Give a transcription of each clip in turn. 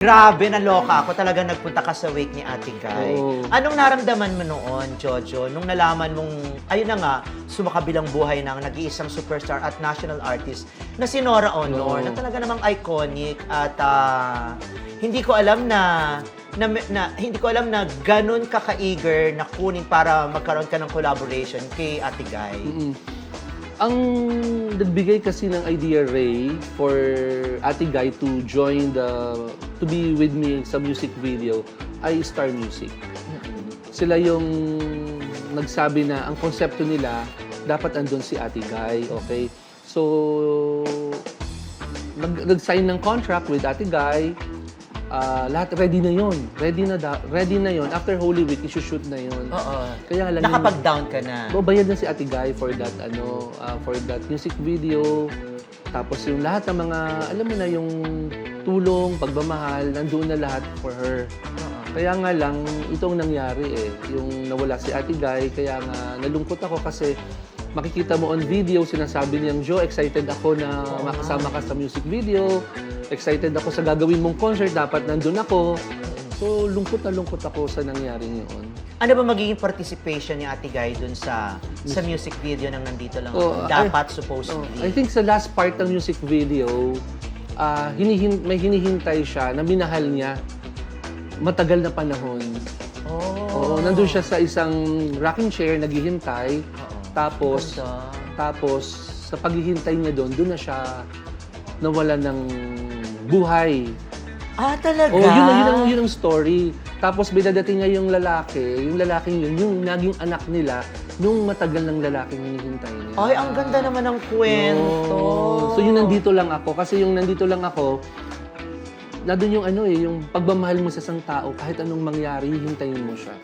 Grabe, naloka ako. Talaga nagpunta ka sa wake ni Ate Guy. Oo. Anong naramdaman mo noon, Jojo, nung nalaman mong, ayun na nga, sumakabilang buhay ng nag-iisang superstar at national artist na si Nora Honor, Oo. na talaga namang iconic at ah, hindi ko alam na, na, na hindi ko alam na ganun ka ka-eager na kunin para magkaroon ka ng collaboration kay Ate Guy. Mm-mm. Ang nagbigay kasi ng idea Ray for Ate Guy to join the to be with me sa music video ay Star Music. Sila yung nagsabi na ang konsepto nila dapat andun si Ate Guy, okay? So nag, nag-sign ng contract with Ate Guy. Ah, lahat ready na yon. Ready na da, ready na yon. After Holy Week, isushoot na yon. Oo. Kaya lang yung- Nakapag-down ka na. So, bayad na si Ate Guy for that ano, ah, for that music video. Tapos yung lahat ng mga, alam mo na yung tulong, pagmamahal, nandoon na lahat for her. Kaya nga lang, itong nangyari eh, yung nawala si Ate Guy, kaya nga nalungkot ako kasi makikita mo on video, sinasabi niyang, Joe, excited ako na makasama ka sa music video. Excited ako sa gagawin mong concert, dapat nandun ako. So, lungkot na lungkot ako sa nangyari yun. Ano ba magiging participation ni Ate Guy dun sa sa music video nang nandito lang ako? Oh, Dapat I- supposedly. Oh, I think sa last part ng music video, ah, hinihin, may hinihintay siya na minahal niya matagal na panahon. Oh. Oo, nandun siya sa isang rocking chair, naghihintay. Tapos, Ganda. tapos sa paghihintay niya doon, doon na siya nawala ng buhay. Ah, talaga? Oh, yun, yun, ang, yun ang story. Tapos binadating nga yung lalaki, yung lalaking yun, yung naging anak nila, nung matagal ng lalaking hinihintay niya. Ay, ang ganda naman ng kwento. Oo. So yung nandito lang ako, kasi yung nandito lang ako, nandun yung ano eh, yung pagmamahal mo sa isang tao, kahit anong mangyari, hintayin mo siya.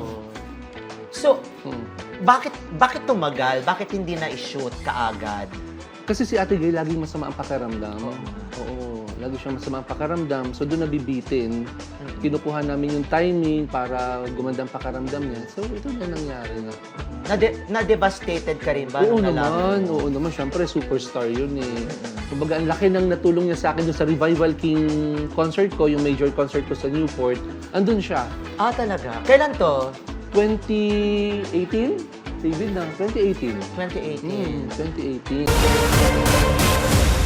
Oo. So, Hmm. bakit bakit tumagal? Bakit hindi na i-shoot kaagad? Kasi si Ate Gay, laging masama ang pakiramdam. Oo. Lagi siyang masama ang pakiramdam. So doon nabibitin. Kinukuha namin yung timing para gumanda ang pakiramdam niya. So ito na nangyari. Na- na-devastated ka rin ba? Oo nung naman, mo? oo naman. Siyempre, superstar yun eh. Kumbaga, ang laki ng natulong niya sa akin doon sa Revival King concert ko, yung major concert ko sa Newport. Andun siya. Ah, talaga? Kailan to? 2018? David na, 2018. 2018. Hmm, 2018.